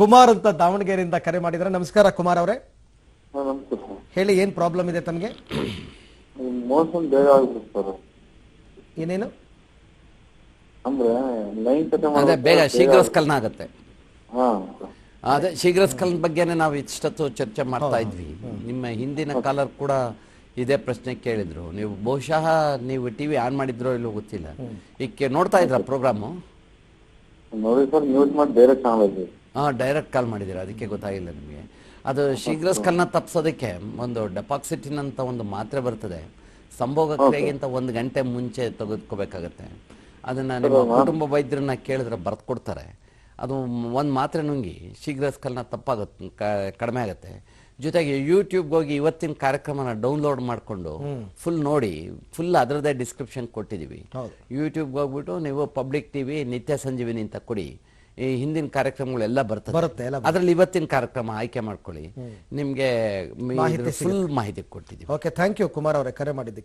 ಕುಮಾರ್ ಅಂತ ದಾವಣಗೆರೆಯಿಂದ ಕರೆ ಮಾಡಿದ್ರೆ ನಮಸ್ಕಾರ ಕುಮಾರ್ ಅವರೇ. ಹೇಳಿ ಏನ್ ಪ್ರಾಬ್ಲಮ್ ಇದೆ ತಮಗೆ ಮೋಷನ್ ಬೇಗ ಏನೇನು? ಅಂದ್ರೆ ಲೈನ್ ಅದೇ ಬೇಗ ಶೀಘ್ರ ಸ್ಖಲನ ಆಗತ್ತೆ. ಅದೇ ಶೀಘ್ರ ಸ್ಖಲನ ಬಗ್ಗೆನೇ ನಾವು ಇಷ್ಟೊತ್ತು ಚರ್ಚೆ ಮಾಡ್ತಾ ಇದ್ವಿ. ನಿಮ್ಮ ಹಿಂದಿನ ಕಾಲರ್ ಕೂಡ ಇದೇ ಪ್ರಶ್ನೆ ಕೇಳಿದ್ರು. ನೀವು ಬಹುಶಃ ನೀವು ಟಿವಿ ಆನ್ ಮಾಡಿದ್ರೋ ಇಲ್ಲೋ ಗೊತ್ತಿಲ್ಲ. ಈಗ ನೋಡ್ತಾ ಇದ್ರ ಪ್ರೋಗ್ರಾಮು ನೋಡಿ ಸರ್ ಮ್ಯೂಟ್ ಮಾಡಿ ಬೇರೆ ಚಾನಲ್ ಹಾಂ ಡೈರೆಕ್ಟ್ ಕಾಲ್ ಮಾಡಿದ್ದೀರಾ? ಅದಕ್ಕೆ ಗೊತ್ತಾಗಿಲ್ಲ ನಿಮಗೆ. ಅದು ಶೀಘ್ರ ಸ್ಕಲ್ನ ತಪ್ಪಿಸೋದಕ್ಕೆ ಒಂದು ಡೆಪಾಕ್ಸಿಟಿನ್ ಅಂತ ಒಂದು ಮಾತ್ರೆ ಬರ್ತದೆ. ಸಂಭೋಗ ಕ್ರಿಯೆಗಿಂತ ಒಂದು ಗಂಟೆ ಮುಂಚೆ ತೆಗೆದುಕೋಬೇಕಾಗತ್ತೆ. ಅದನ್ನ ನಿಮ್ಮ ಕುಟುಂಬ ವೈದ್ಯರನ್ನ ಕೇಳಿದ್ರೆ ಬರ್ದು ಕೊಡ್ತಾರೆ ಅದು ಒಂದು ಮಾತ್ರೆ ನುಂಗಿ ಶೀಘ್ರ ಸ್ಕಲ್ನ ತಪ್ಪಾಗುತ್ತೆ ಕಡಿಮೆ ಆಗುತ್ತೆ. ಜೊತೆಗೆ ಯೂಟ್ಯೂಬ್ಗೆ ಹೋಗಿ ಇವತ್ತಿನ ಕಾರ್ಯಕ್ರಮನ ಡೌನ್ಲೋಡ್ ಮಾಡಿಕೊಂಡು ಫುಲ್ ನೋಡಿ ಫುಲ್ ಅದರದೇ ಡಿಸ್ಕ್ರಿಪ್ಷನ್ ಕೊಟ್ಟಿದ್ದೀವಿ. ಯೂಟ್ಯೂಬ್ಗೆ ಹೋಗ್ಬಿಟ್ಟು ನೀವು ಪಬ್ಲಿಕ್ ಟಿವಿ ನಿತ್ಯ ಸಂಜೀವಿನಿ ಅಂತ ಕೊಡಿ. ಈ ಹಿಂದಿನ ಕಾರ್ಯಕ್ರಮಗಳೆಲ್ಲ ಬರ್ತದೆ. ಬರುತ್ತೆ, ಎಲ್ಲ ಅದ್ರಲ್ಲಿ ಇವತ್ತಿನ ಕಾರ್ಯಕ್ರಮ ಆಯ್ಕೆ ಮಾಡ್ಕೊಳ್ಳಿ. ನಿಮ್ಗೆ ಮಾಹಿತಿ ಫುಲ್ ಮಾಹಿತಿ ಕೊಟ್ಟಿದ್ದೀವಿ. ಓಕೆ ಥ್ಯಾಂಕ್ ಯು ಕುಮಾರ್ ಅವರೇ ಕರೆ ಮಾಡಿದ್ದಕ್ಕೆ.